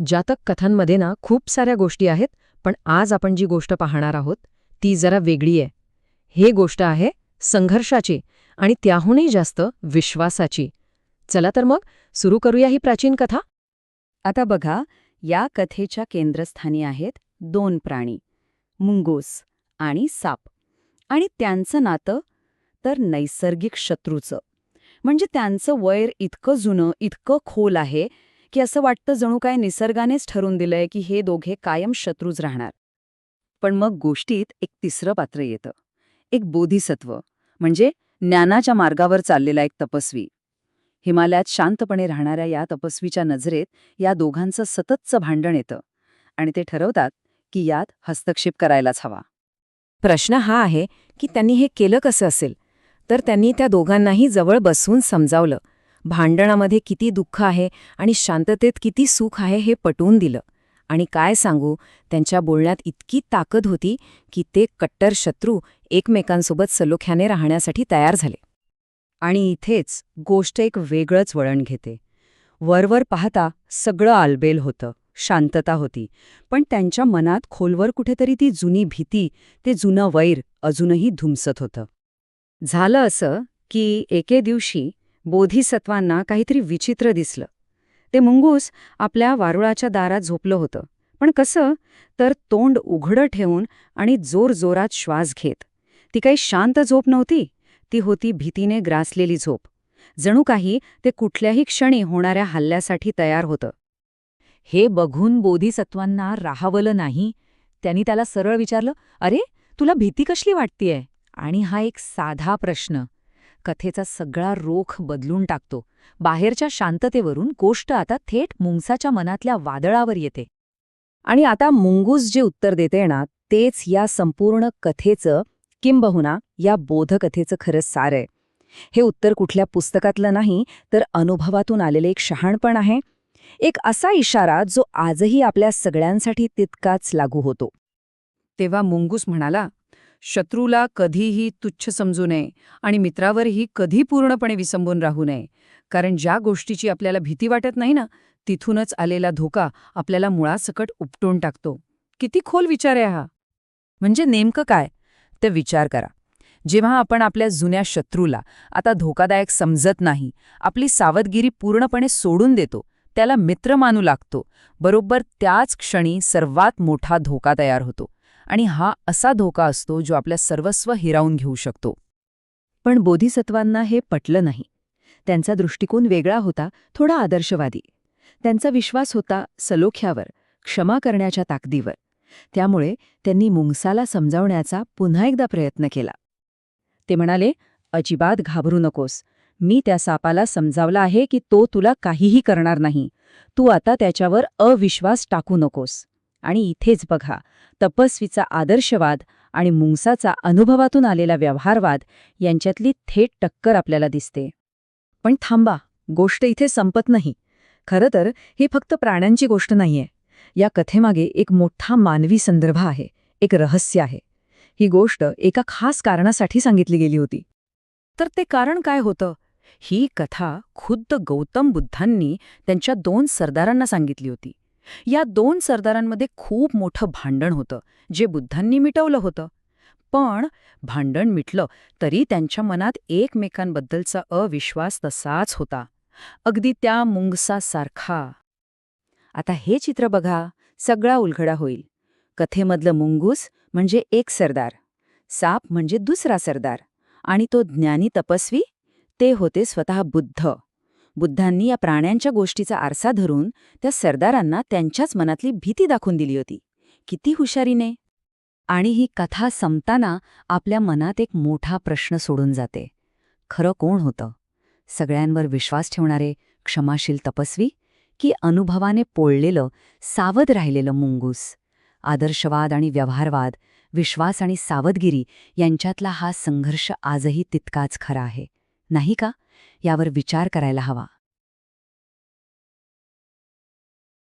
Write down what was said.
जातक कथांमध्ये ना खूप साऱ्या गोष्टी आहेत पण आज आपण जी गोष्ट पाहणार आहोत ती जरा वेगळी आहे. हे गोष्ट आहे संघर्षाची आणि त्याहूनही जास्त विश्वासाची. चला तर मग सुरू करूया ही प्राचीन कथा. आता बघा या कथेच्या केंद्रस्थानी आहेत दोन प्राणी मुंगोस आणि साप. आणि त्यांचं नातं तर नैसर्गिक शत्रूचं. म्हणजे त्यांचं वैर इतकं जुनं इतकं खोल आहे की असं वाटतं जणू काय निसर्गानेच ठरून दिलंय की हे दोघे कायम शत्रूच राहणार. पण मग गोष्टीत एक तिसरं पात्र येतं. एक बोधिसत्व म्हणजे ज्ञानाच्या मार्गावर चाललेला एक तपस्वी. हिमालयात शांतपणे राहणाऱ्या या तपस्वीच्या नजरेत या दोघांचं सततचं भांडण येतं आणि ते ठरवतात की यात हस्तक्षेप करायलाच हवा. प्रश्न हा आहे की त्यांनी हे केलं कसं असेल? तर त्यांनी त्या दोघांनाही जवळ बसवून समजावलं. भांडणामध्ये किती दुःख आहे आणि शांततेत किती सुख आहे हे पटवून दिलं. आणि काय सांगू त्यांच्या बोलण्यात इतकी ताकद होती की ते कट्टर शत्रू एकमेकांसोबत सलोख्याने राहण्यासाठी तयार झाले. आणि इथेच गोष्ट एक वेगळंच वळण घेते. वरवर पाहता सगळं आलबेल होतं शांतता होती. पण त्यांच्या मनात खोलवर कुठेतरी ती जुनी भीती ते जुनं वैर अजूनही धुमसत होतं. झालं असं की एके दिवशी बोधिसत्वांना काहीतरी विचित्र दिसलं. ते मुंगूस आपल्या वारुळाच्या दारात झोपलं होतं. पण कसं तर तोंड उघडं ठेवून आणि जोरजोरात श्वास घेत. ती काही शांत झोप नव्हती ती होती भीतीने ग्रासलेली झोप. जणू काही ते कुठल्याही क्षणी होणाऱ्या हल्ल्यासाठी तयार होतं. हे बघून बोधिसत्वांना राहावलं नाही. त्यांनी त्याला सरळ विचारलं अरे तुला भीती कसली वाटतीये? आणि हा एक साधा प्रश्न. कथेचा सगळा रोख बदलून टाकतो. बाहेरच्या शांततेवरून गोष्ट आता थेट मुंगसाच्या मनातल्या वादळावर येते. आणि आता मुंगूस जे उत्तर देते ना तेच या संपूर्ण कथेचं किंबहुना या बोधकथेचं खरंच सार आहे. हे उत्तर कुठल्या पुस्तकातलं नाही तर अनुभवातून आलेले एक शहाणपण आहे. एक असा इशारा जो आजही आपल्या सगळ्यांसाठी तितकाच लागू होतो. तेव्हा मुंगूस म्हणाला शत्रूला कधीही तुच्छ समजू नये आणि मित्रावरही कधी पूर्णपणे विसंबून राहू नये. कारण ज्या गोष्टीची आपल्याला भीती वाटत नाही ना तिथूनच आलेला धोका आपल्याला मुळासकट उपटून टाकतो. किती खोल विचार आहे हा. म्हणजे नेमकं काय? ते विचार करा. जेव्हा आपण आपल्या जुन्या शत्रूला आता धोकादायक समजत नाही आपली सावधगिरी पूर्णपणे सोडून देतो त्याला मित्र मानू लागतो बरोबर त्याच क्षणी सर्वात मोठा धोका तयार होतो. आणि हा असा धोका असतो जो आपल्या सर्वस्व हिरावून घेऊ शकतो. पण बोधिसत्वांना हे पटलं नाही. त्यांचा दृष्टिकोन वेगळा होता थोडा आदर्शवादी. त्यांचा विश्वास होता सलोख्यावर क्षमा करण्याच्या ताकदीवर. त्यामुळे त्यांनी मुंगसाला समजावण्याचा पुन्हा एकदा प्रयत्न केला. ते म्हणाले अजिबात घाबरू नकोस. मी त्या सापाला समजावला आहे की तो तुला काहीही करणार नाही. तू आता त्याच्यावर अविश्वास टाकू नकोस. आणि इथेच बघा तपस्वीचा आदर्शवाद आणि मुंगसाचा अनुभवातून आलेला व्यवहारवाद यांच्यातली थेट टक्कर आपल्याला दिसते. पण थांबा गोष्ट इथे संपत नाही. खरं तर ही फक्त प्राण्यांची गोष्ट नाहीये. या कथेमागे एक मोठा मानवी संदर्भ आहे एक रहस्य आहे. ही गोष्ट एका खास कारणासाठी सांगितली गेली होती. तर ते कारण काय होतं? ही कथा खुद्द गौतम बुद्धांनी त्यांच्या दोन सरदारांना सांगितली होती. या दोन सरदारांमध्ये खूप मोठं भांडण होतं जे बुद्धांनी मिटवलं होतं. पण भांडण मिटलं तरी त्यांच्या मनात एकमेकांबद्दलचा अविश्वास तसाच होता. अगदी त्या मुंगसासारखा. आता हे चित्र बघा सगळा उलगडा होईल. कथेमधलं मुंगूस म्हणजे एक सरदार साप म्हणजे दुसरा सरदार आणि तो ज्ञानी तपस्वी ते होते स्वतः बुद्ध. बुद्धांनी या प्राण्यांच्या गोष्टीचा आरसा धरून त्या सरदारांना त्यांच्याच मनातली भीती दाखवून दिली होती. किती हुशारीने. आणि ही कथा संपताना आपल्या मनात एक मोठा प्रश्न सोडून जाते. खरं कोण होतं? सगळ्यांवर विश्वास ठेवणारे क्षमाशील तपस्वी की अनुभवाने पोळलेलं सावध राहिलेलं मुंगूस? आदर्शवाद आणि व्यवहारवाद विश्वास आणि सावधगिरी यांच्यातला हा संघर्ष आजही तितकाच खरा आहे. नाही का? यावर विचार करायला हवा.